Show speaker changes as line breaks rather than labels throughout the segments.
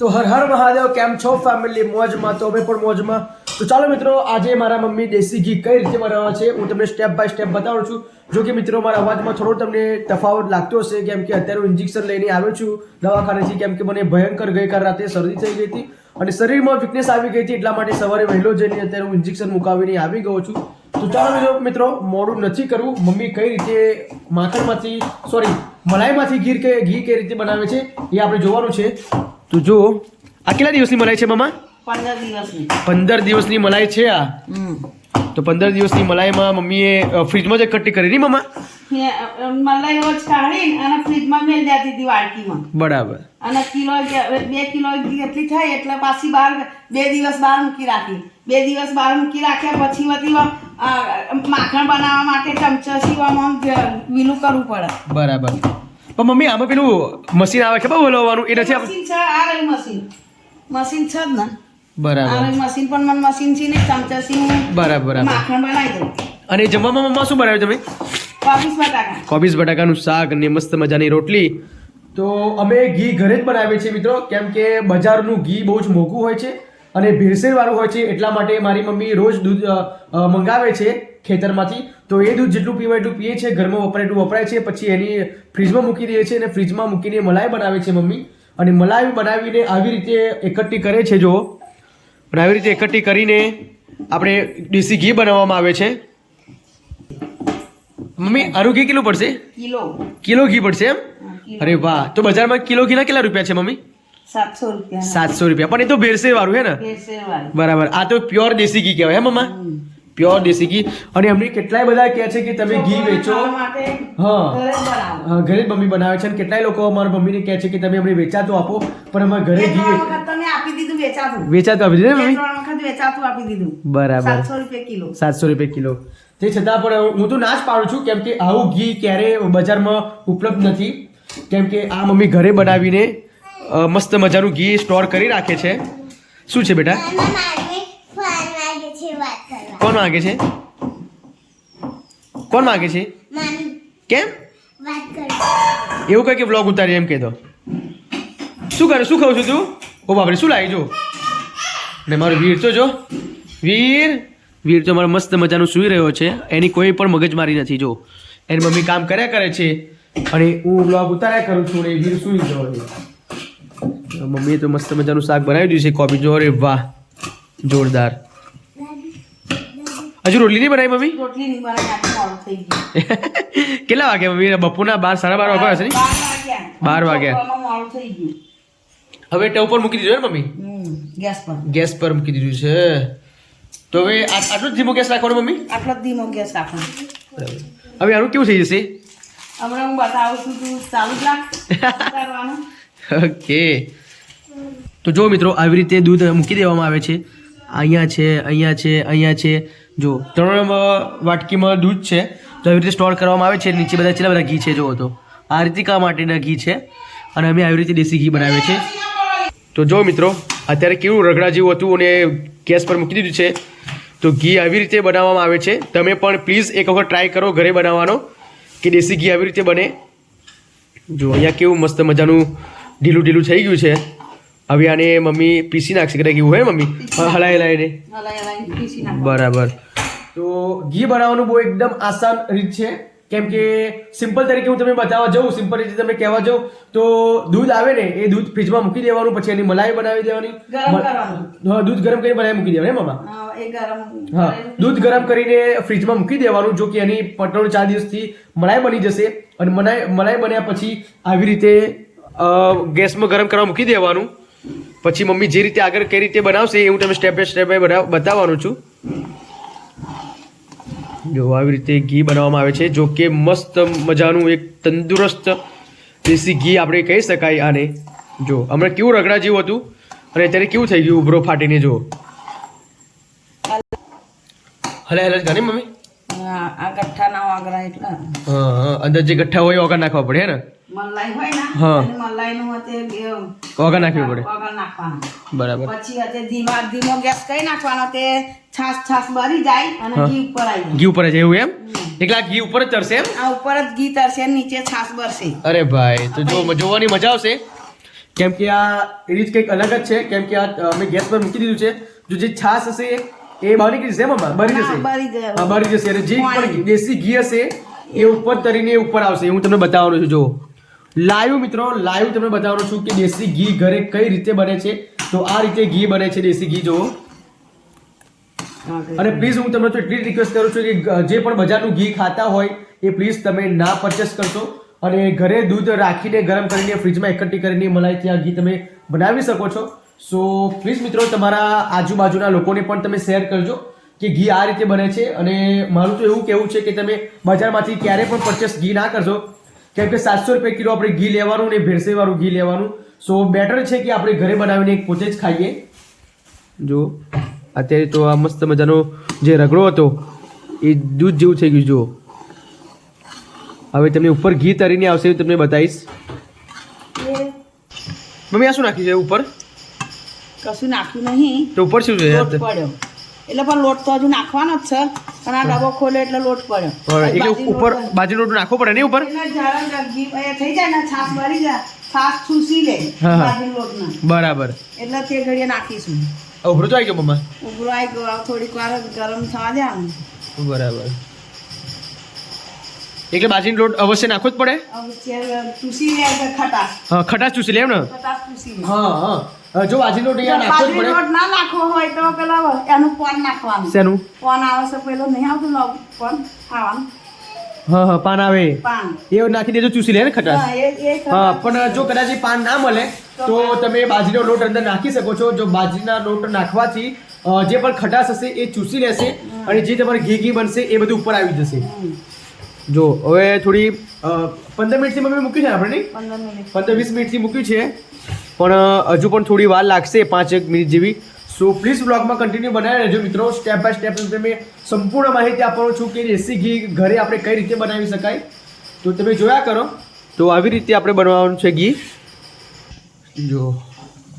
તો હર હર મહાદેવ, કેમ છો ફેમિલી મોજમાં તો અમે પણ મોજમાં. તો ચાલો મિત્રો, આજે મારા મમ્મી દેશી ઘી કઈ રીતે બનાવવા છે, હું તમને સ્ટેપ બાય સ્ટેપ બતાવું છું. જો કે મિત્રો, મારા અવાજમાં થોડો તમને તફાવત લાગતો હશે, કેમ કે અત્યારે હું ઇન્જેક્શન લઈને આવ્યો છું દવાખાનેથી, કેમ કે મને ભયંકર ગઈકાલ રાતે શરદી થઈ ગઈ હતી અને શરીરમાં વીકનેસ આવી ગઈ હતી, એટલા માટે સવારે વહેલો જઈને અત્યારે હું ઇન્જેક્શન મુકાવીને આવી ગયો છું. તો ચાલો મિત્રો મોડું નથી કરવું. મમ્મી કઈ રીતે માખણમાંથી સોરી મલાઈમાંથી ઘી કે, ઘી કઈ રીતે બનાવે છે, એ આપણે જોવાનું છે. તો જો આ કેટલા દિવસની મલાઈ છે મામા?
પંદર દિવસની.
પંદર દિવસની મલાઈ છે આ? તો પંદર દિવસની મલાઈમાં મમ્મીએ ફ્રીજમાં જ કટ્ટી કરી ની મામા
મલાઈ રોજ કાઢીને અને ફ્રીજમાં મેળ દેતી હતી વાડકીમાં.
બરાબર.
અને કિલો બે કિલો એટલી થાય એટલે પાછી બહાર બે દિવસ બહાર મૂકી રાખી. બે દિવસ બહાર મૂકી રાખ્યા પછી વધી માખણ બનાવવા માટે ચમચા સીવામાં વીલું કરવું પડે.
બરાબર. પણ મમ્મી આમાં પેલું મશીન આવે ખબર બોલવાનું એ નથી
મશીન છે આ રહ્યું મશીન મશીન છે જ ને
બરાબર
આ મશીન પણ મને મશીન છે ને ચમચા છે
બરાબર બરાબર
માખણ બનાવી દઉં
અને જમવામાં મમ્મા શું બનાવ્યું તમે
કોબીસ બટાકા
કોબીસ બટાકાનું શાક અને મસ્ત મજાની રોટલી તો અમે ઘી ઘરે જ બનાવીએ છીએ મિત્રો. કેમ કે બજારનું ઘી બહુ જ મોંઘું હોય છે અને ભેળસેળવાળું હોય છે એટલા માટે મારી મમ્મી રોજ દૂધ મંગાવે છે. ખેતરમાંથી. તો એ દૂધ જેટલું પીવાય એટલું પીએ છે ઘરમાં વપરાય એટલું વપરાય છે પછી એની ફ્રીજમાં મૂકી દે છે અને ફ્રીજમાં મૂકીને મલાઈ બનાવે છે મમ્મી. અને મલાઈ બનાવીને આવી રીતે એકઠી કરે છે જો અને આવી રીતે એકઠી કરીને આપણે દેશી ઘી બનાવવામાં આવે છે. મમ્મી આનું ઘી કેટલું પડશે?
કિલો.
કિલો ઘી પડશે એમ? અરે વાહ. તો બજારમાં કિલો ઘીના કેટલા રૂપિયા છે મમ્મી?
સાતસો રૂપિયા.
સાતસો રૂપિયા. પણ એ તો ભેળસેળ વાળું હે ને? બરાબર. આ તો પ્યોર દેશી ઘી કહેવાય હે મમ્મા. પ્યોર દેશી ઘી. અને એમની કેટલાય બધા કહે છે કે તમે ઘી વેચો. હા.
ઘરે જ
મમ્મી બનાવે છે અને કેટલાય લોકો અમારા મમ્મીને કહે છે કે તમે અમને વેચાતું આપો પણ અમારા ઘરે ઘી
તમે આપી દીધું વેચાતું.
વેચાતું આપી દીધું ને મમ્મી?
ત્રણ વખત વેચાતું આપી દીધું.
બરાબર.
સાતસો રૂપિયા કિલો.
સાતસો રૂપિયા કિલો. તે છતાં પણ હું તો ના જ પાડું છું કેમ કે આવું ઘી ક્યારે બજારમાં ઉપલબ્ધ નથી. કેમ કે આ મમ્મી ઘરે બનાવીને મસ્ત મજાનું ઘી સ્ટોર કરી રાખે છે. શું છે બેટા
મામા મારે ફોન વાગે છે વાત કરવા
કોણ માગે છે? કોણ માગે છે? કેમ? એવું કઈ કે વ્લોગ ઉતારી એમ કહેતો. શું કરે? શું ખાવ છું તું? ઓ બાપરે શું લાવી જો ને મારો વીર તો જો. વીર? વીર તો મારો મસ્ત મજાનું સૂઈ રહ્યો છે. એની કોઈ પણ મગજમારી નથી જો. એની મમ્મી કામ કર્યા કરે છે. અને હું વ્લોગ ઉતાર્યા કરું છું અને વીર સૂઈ ગયો છે. મમ્મીએ તો મસ્ત મજાનું શાક બનાવી દીધું છે કોબી જો અરે વાહ. જોરદાર. હજુ રોટલી નહીં બનાવી મમ્મી?
રોટલી નહીં બનાવી
કેટલા વાગે મમ્મી? બપોરના બાર સાડા બાર વાગ્યા હશે ને?
બાર વાગ્યા.
હવે ટવ પર મૂકી દીધું ને મમ્મી?
ગેસ પર.
ગેસ પર મૂકી દીધું છે. તો હવે આ- આટલું જ ધીમો ગેસ રાખવાનો મમ્મી?
આટલો જ ધીમો ગેસ રાખવાનો.
હવે આનું કેવું થઈ જશે?
હમણાં હું બતાવું છું તું ચાલુ રાખ.
ઓકે. તો જો મિત્રો આવી રીતે દૂધ મૂકી દેવામાં આવે છે. અહીંયા છે અહીંયા છે અહીંયા છે. જો ત્રણ વાટકીમાં દૂધ છે, તો આવી રીતે સ્ટોર કરવામાં આવે છે, નીચે બધા છેલ્લા બધા ઘી છે જો તો. આ રીતિકા માટેના ઘી છે? અને અમે આવી રીતે દેશી ઘી બનાવીએ છીએ. તો જો મિત્રો, અત્યારે કેવું રગડા જેવું હતું અને ગેસ પર મૂકી દીધું છે, તો ઘી આવી રીતે બનાવવામાં આવે છે. તમે પણ પ્લીઝ એક વખત ટ્રાય કરો ઘરે બનાવવાનો, કે દેશી ઘી આવી રીતે બને. જો, અહીંયા કેવું મસ્ત મજાનું ઢીલું ઢીલું થઈ ગયું છે. હવે આને મમ્મી પીસી નાખશે કદાચ એવું હોય મમ્મી હલાઈ હલાઈને બરાબર તો ઘી બનાવવાનું બહુ એકદમ આસાન રીત છે કેમ કે સિમ્પલ તરીકે હું તમને બતાવવા જાઉં સિમ્પલ રીતે તમે કહેવા જાઉં તો દૂધ આવે ને એ દૂધ ફ્રીજમાં મૂકી દેવાનું પછી એની મલાઈ બનાવી દેવાની. હા દૂધ ગરમ કરીને મલાઈ મૂકી દેવાની મામા?
હા
દૂધ ગરમ કરીને ફ્રીજમાં મૂકી દેવાનું જો કે એની પટણ ચાર દિવસથી મલાઈ બની જશે અને મલાઈ મલાઈ બન્યા પછી આવી રીતે ગેસમાં ગરમ કરવા મૂકી દેવાનું. પછી મમ્મી જે રીતે આગળ કઈ રીતે બનાવશે એ હું તમને સ્ટેપ બાય સ્ટેપ બતાવવાનું છું. જો આવી રીતે ઘી બનાવવામાં આવે છે, જો કે મસ્ત મજાનું એક તંદુરસ્ત દેશી ઘી આપણે કહી શકાય આને. જો, હમણાં કેવું રગડા જેવું હતું, અને અત્યારે કેવું થઈ ગયું ઉભરો ફાટીને, જો. હલે હલે જ ગણી મમ્મી?
આ આ ગઠ્ઠા ના વાગરા એટલે.
હા હા. અંદર જે ગઠ્ઠા હોય એ નાખવા પડે હે ને?
મલાઈ હોય ને
હા.
અને મલાઈનું હતે બે
નાખવી પડે.
વગર નાખવાનું.
બરાબર.
પછી હતે ધીમા ધીમો ગેસ કઈ નાખવાનો? તે છાસ છાસ બરી જાય અને ઘી ઉપર આવી
ઘી ઉપર જ એવું એમ? એકલા ઘી ઉપર જ ચડશે એમ?
આ ઉપર જ ઘી તરશે નીચે છાસ બરશે
અરે ભાઈ તો જો જોવાની મજા આવશે. કેમ કે આ રીત કંઈક અલગ જ છે. કેમ કે આ અમે ગેસ પર મૂકી દીધું છે. જો જે છાશ હશે એ બારી ગઈ છે મમ્મા બરી
હા,
જશે. હા બરી જશે. અને જે પણ દેશી ઘી હશે એ ઉપર તરીને ઉપર આવશે. હું તમને બતાવવાનો છું જો લાઈવ મિત્રો લાઈવ તમને બતાવવાનો છું કે દેશી ઘી ઘરે કઈ રીતે બને છે. તો આ રીતે ઘી બને છે દેશી ઘી જો અને પ્લીઝ હું તમને તો એટલી રિક્વેસ્ટ કરું છું કે જે પણ બજારનું ઘી ખાતા હોય એ પ્લીઝ તમે ના પરચેસ કરશો. અને ઘરે દૂધ રાખીને ગરમ કરીને ફ્રીજમાં એકઠી કરીને મલાઈથી આ ઘી તમે બનાવી શકો છો. સો પ્લીઝ મિત્રો તમારા આજુબાજુના લોકોને પણ તમે શેર કરજો કે ઘી આ રીતે બને છે. અને મારું તો એવું કહેવું છે કે તમે બજારમાંથી ક્યારે પણ પરચેસ ઘી ના કરશો કેમ કે સાતસો રૂપિયા કિલો આપણે ઘી લેવાનું ને ભેળસેવાળું ઘી લેવાનું. સો બેટર છે કે આપણે ઘરે બનાવીને પોતે જ ખાઈએ. જો અત્યારે તો આ મસ્ત મજાનો જે રગડો હતો એ દૂધ જેવું થઈ ગયું જુઓ. હવે તમને ઉપર ઘી તરીને આવશે તમને બતાવીશ. મમ્મી આ શું નાખ્યું છે ઉપર?
કશું નાખ્યું નહીં.
તો ઉપર શું જોઈએ?
લોટ પડ્યો. એટલે પણ લોટ તો હજુ નાખવાનો જ છે પણ આ ડબ્બો ખોલે એટલે લોટ પડ્યો.
એટલે ઉપર બાજુ લોટ નાખવો પડે ને ઉપર?
થઈ જાય ને છાસ ભરી જાય છાસ ચૂસી લે બાજુ. લોટના
બરાબર.
એટલે તે ઘડીએ નાખીશું.
ઉભરો તો આવી ગયો મમ્મા?
ઉભરો આવી ગયો થોડીક વાર ગરમ થવા દે
બરાબર. એટલે બાજરીનો લોટ અવશ્ય નાખવો જ પડે?
ચેર ચૂસી લે ખટાશ.
હા ખટાશ ચૂસી લે એમ ને?
ખટાશ ચૂસી
હા હા. જો બાજરીનો જ પડે.
ના નાખવો હોય તો પેલા એનું પોન નાખવાનું.
શેનું?
પોન આવે છે પેલો નહીં આવતું લો પોન ખાવાનું.
હા હા પાન આવે. એ નાખી દેજો ચૂસી લે ને ખટાશ.
હા.
પણ જો કદાચ પાન ના મળે તો તમે બાજરીનો લોટ અંદર નાખી શકો છો. જો બાજરીના લોટ નાખવાથી જે પણ ખટાશ હશે એ ચૂસી લેશે અને જે તમારે ઘી ઘી બનશે એ બધું ઉપર આવી જશે. જો હવે થોડી પંદર મિનિટથી મમ્મી મૂક્યું છે આપણે
પંદર
પંદર વીસ મિનિટથી મૂક્યું છે. પણ હજુ પણ થોડી વાર લાગશે પાંચ એક મિનિટ જેવી. સો પ્લીઝ બ્લોગમાં કન્ટિન્યુ બનાવી રહેજો મિત્રો. સ્ટેપ બાય સ્ટેપ તમે સંપૂર્ણ માહિતી આપવાનો છું કે દેશી ઘી ઘરે આપણે કઈ રીતે બનાવી શકાય. તો તમે જોયા કરો. તો આવી રીતે આપણે બનાવવાનું છે ઘી. જો.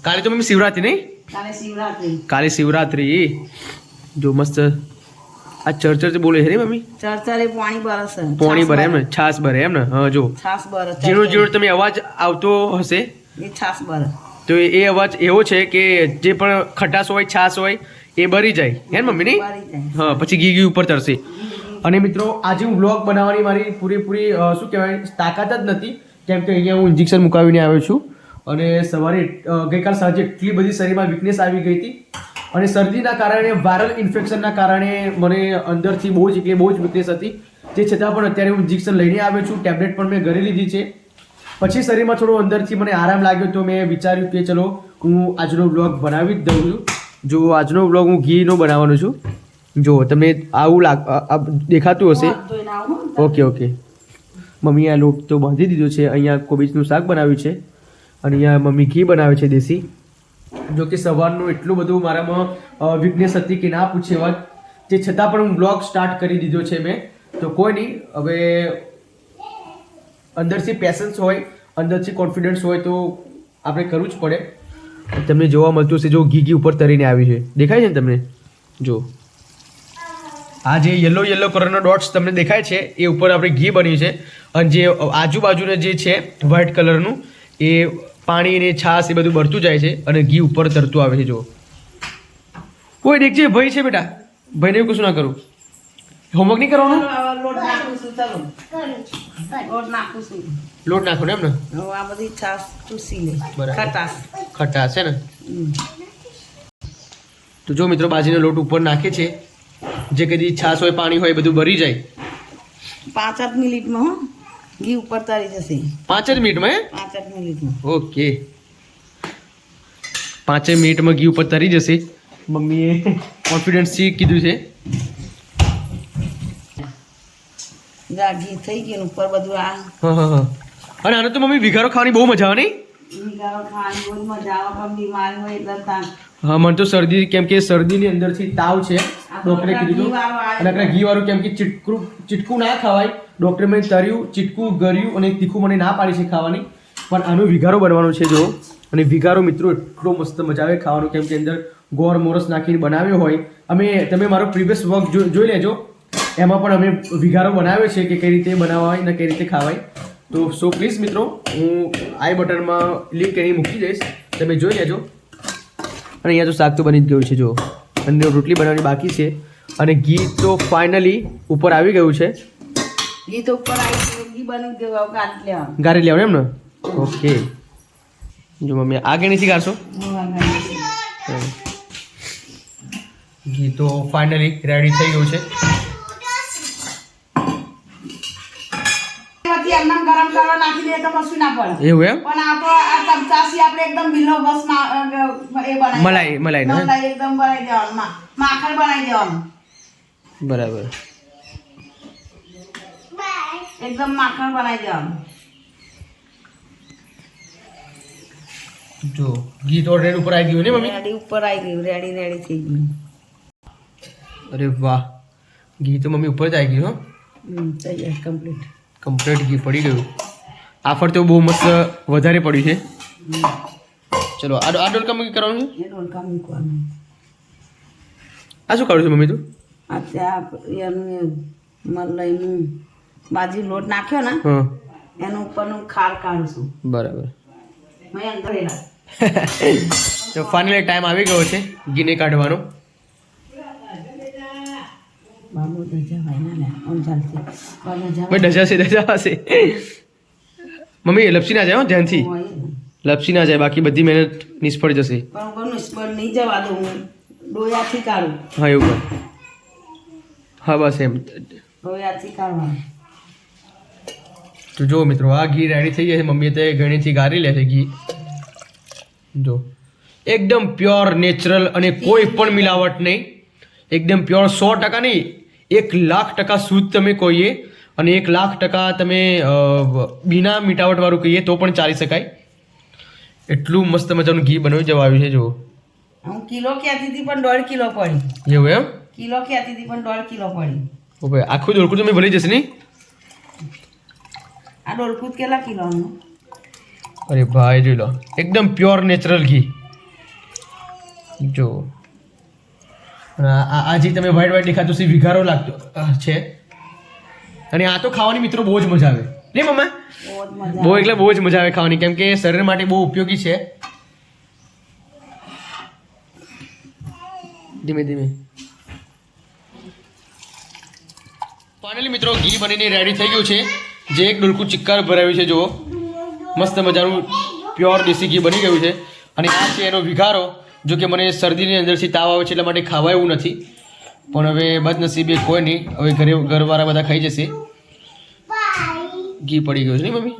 કાલે તો મમ્મી શિવરાત્રી નહીં?
કાલે શિવરાત્રી.
કાલે શિવરાત્રી. જો મસ્ત. આ ચરચર બોલે છે ને મમ્મી?
ચરચરે પાણી બરસ
પોણી ભરે એમ ને? છાસ ભરે એમ ને? હા જો.
છાસ ભરે.
ઝીણો ઝીણો તમે અવાજ આવતો હશે.
એ બરસ
તો એ અવાજ એવો છે કે જે પણ ખટાશ હોય છાશ હોય એ બરી જાય. હે ને મમ્મી નહીં હા પછી ઘી ઘી ઉપર તરશે. અને મિત્રો આજે હું બ્લોગ બનાવવાની મારી પૂરેપૂરી શું કહેવાય તાકાત જ નથી કેમ કે અહીંયા હું ઇન્જેક્શન મુકાવીને આવ્યો છું. અને સવારે ગઈકાલ સાંજે એટલી બધી શરીરમાં વીકનેસ આવી ગઈ હતી. અને શરદીના કારણે વાયરલ ઇન્ફેક્શનના કારણે મને અંદરથી બહુ જ એટલે બહુ જ વીકનેસ હતી. તે છતાં પણ અત્યારે હું ઇન્જેક્શન લઈને આવ્યો છું. ટેબ્લેટ પણ મેં ઘરે લીધી છે. પછી શરીરમાં થોડો અંદરથી મને આરામ લાગ્યો તો મેં વિચાર્યું કે ચલો, હું આજનો બ્લોગ બનાવી જ દઉં છું. જો આજનો બ્લોગ હું ઘીનો બનાવવાનો છું. જો, તમને આવું લાગ દેખાતું હશે. Okay okay. મમ્મીએ આ લોટ તો બાંધી દીધો છે. અહીંયા કોબીજનું શાક બનાવ્યું છે. અને અહીંયા મમ્મી ઘી બનાવે છે દેશી. જો કે સવારનું એટલું બધું મારામાં વીકનેસ હતી કે ના પૂછે વાત. તે છતાં પણ હું બ્લોગ સ્ટાર્ટ કરી દીધો છે મેં. તો કોઈ નહીં, હવે અંદરથી પેશન્સ હોય, અંદરથી કોન્ફિડન્સ હોય તો આપણે કરવું જ પડે. તમને જોવા મળતું હશે, જો ઘી ઘી ઉપર તરીને આવી છે. દેખાય છે ને તમને? જો. આ જે યલો યલો કલરનો ડોટ્સ તમને દેખાય છે, એ ઉપર આપણે ઘી બન્યું છે. અને જે આજુબાજુને જે છે વ્હાઇટ કલરનું એ પાણી ને છાશ એ બધું બળતું જાય છે અને ઘી ઉપર તરતું આવે છે, જો. કોઈ દેખજે ભાઈ છે બેટા? ભાઈને એવું કશું ના કરું. હોમવર્ક નહીં કરવાનું?
લોટ નાખું છું ચલો. લોટ નાખું છું.
લોટ નાખો ને એમ ને
આ બધી છાસ ચૂસી લે. ખટાશ
ખટાશ છે ને? તો જો મિત્રો બાજીનો લોટ ઉપર નાખે છે. જે કદી છાશ હોય પાણી હોય એ બધું ભરી જાય.
પાંચ આઠ મિનિટમાં હો. ઘી ઉપર તારી જશે.
પાંચ જ મિનિટમાં હે?
પાંચ આઠ મિનિટમાં.
ઓકે. પાંચે મિનિટમાં ઘી ઉપર તરી જશે. મમ્મીએ કોન્ફિડન્સથી કીધું છે.
જા ઘી થઈ ગયું ઉપર બધું આ.
અને આને તો મમ્મી વિઘારો ખાવાની બહુ મજા આવે નહીં?
નિગારો ખાવાની બહુ મજા આવે પણ બીમારી હોય એટલે તાન
હા મને તો શરદી કેમ કે શરદીની અંદરથી તાવ છે. ડોક્ટરે કીધું અને આપણે કેમ કે ચીટકું ચીટકું ના ખવાય. ડૉક્ટરે મને તર્યું ચીટકું ગર્યું અને તીખું મને ના પાડી છે ખાવાની. પણ આનો વિઘારો બનવાનો છે જો અને વિઘારો મિત્રો એટલો મસ્ત મજા આવે ખાવાનું કેમ કે અંદર ગોળ મોરસ નાખીને બનાવ્યો હોય. અમે તમે મારો પ્રીવિયસ વર્ક જોઈ લેજો. એમાં પણ અમે વિઘારો બનાવ્યો છે કે કઈ રીતે બનાવાય ને કઈ રીતે ખાવાય. તો સો પ્લીઝ મિત્રો હું આઈ બટનમાં લિંક એની મૂકી દઈશ. તમે જોઈ લેજો. અને અહીંયા તો શાક તો બની જ ગયું છે જો. અને રોટલી બનાવવાની બાકી છે. અને ઘી તો ફાઇનલી ઉપર આવી ગયું છે.
ઘી તો ઉપર આવી ગયું ઘી બની ગયું ગાંઠ લેવાનું.
ગાંઠ લેવાનું એમ ને ઓકે. જો મમ્મી આગળ નથી કાઢશો ઘી તો ફાઇનલી રેડી થઈ ગયું છે
પછી એમને ગરમ નાખી દે તો કશું ના પડે?
એવું એમ?
પણ આ તો આ ચમચાસી આપણે એકદમ બિલો બસ મા- એ બનાવી
મલાઈ મલાઈ ને
મલાઈ એકદમ બનાવી દેવાનું માખણ બનાવી દેવાનું.
બરાબર.
એકદમ માખણ બનાવી દેવાનું.
જો ઘી તો ઓલરેડી ઉપર આવી ગયું ને મમ્મી?
રેડી ઉપર આવી ગયું રેડી રેડી થઈ ગયું.
અરે વાહ. ઘી તો મમ્મી ઉપર જ આવી ગયું હો.
હમ, થઈ કમ્પ્લીટ
કમ્પ્લીટ ઘી પડી ગયું. આફર ફરતે બહુ મસ્ત વધારે પડ્યું છે. ચલો આ આ ડોલકા મૂકી કરવાનું છે? આ શું કરું છું મમ્મી તું?
આ ત્યાં મલાઈનું બાજી લોટ નાખ્યો ને એનું ઉપરનું ખાર કાઢશું.
બરાબર.
મેં અંદર
તો ફાઇનલી ટાઈમ આવી ગયો છે ગીને કાઢવાનો.
બાબુ દજા ભાઈ ના ને આમ ચાલશે. બાબુ ધજા
દજા ડજાશે મમ્મી લપસી ના જાય હો ધ્યાનથી. લપસી ના જાય બાકી બધી મહેનત નિષ્ફળ જશે.
નિષ્ફળ નહીં જવા દઉં હું ડોયાથી કાઢું.
હા એવું હા બસ એમ.
ડોયાથી કાઢવાનું.
તો જો મિત્રો આ ઘી રેડી થઈ ગયા છે. મમ્મીએ તે ઘણીથી ગારી લે છે ઘી. જો. એકદમ પ્યોર નેચરલ અને કોઈ પણ મિલાવટ નહીં. એકદમ પ્યોર સો ટકા નહીં. એક લાખ ટકા શુદ્ધ તમે કહીએ અને એક લાખ ટકા તમે બિના મીઠાવટવાળું કહીએ તો પણ ચાલી શકાય. એટલું મસ્ત મજાનું ઘી બનાવી જવા આવ્યું છે જુઓ.
હું કિલો ક્યાંથી હતી પણ દોઢ કિલો પડી.
એવું એમ?
કિલો ક્યાંથી હતી પણ દોઢ કિલો પડી.
ઓ ભાઈ આખું દોડકું તમે ભરી જશે નહીં?
આ ડોલકું કેટલા કિલોનું?
અરે ભાઈ જોઈ લો. એકદમ પ્યોર નેચરલ ઘી. જો આ જે તમે વ્હાઈટ વ્હાઈટ દેખાતું છે વિઘારો લાગતો છે. અને આ તો ખાવાની મિત્રો બહુ જ મજા આવે. નહીં મમ્મા.
બહુ
એટલે બહુ જ મજા આવે ખાવાની. કેમ કે શરીર માટે બહુ ઉપયોગી છે. ધીમે ધીમે. ફાઇનલી મિત્રો, ઘી બનીને રેડી થઈ ગયું છે. જે એક ડુલકું ચિક્કાર ભરાયું છે, જુઓ. મસ્ત મજાનું પ્યોર દેશી ઘી બની ગયું છે. અને આ છે એનો વિઘારો, જો કે મને શરદીની અંદરથી તાવ આવે છે, એટલા માટે ખાવા એવું નથી. પણ હવે બદનસીબે કોઈ નહીં. હવે ઘરે ઘરવાળા બધા ખાઈ જશે. ઘી પડી ગયું છે નહીં મમ્મી?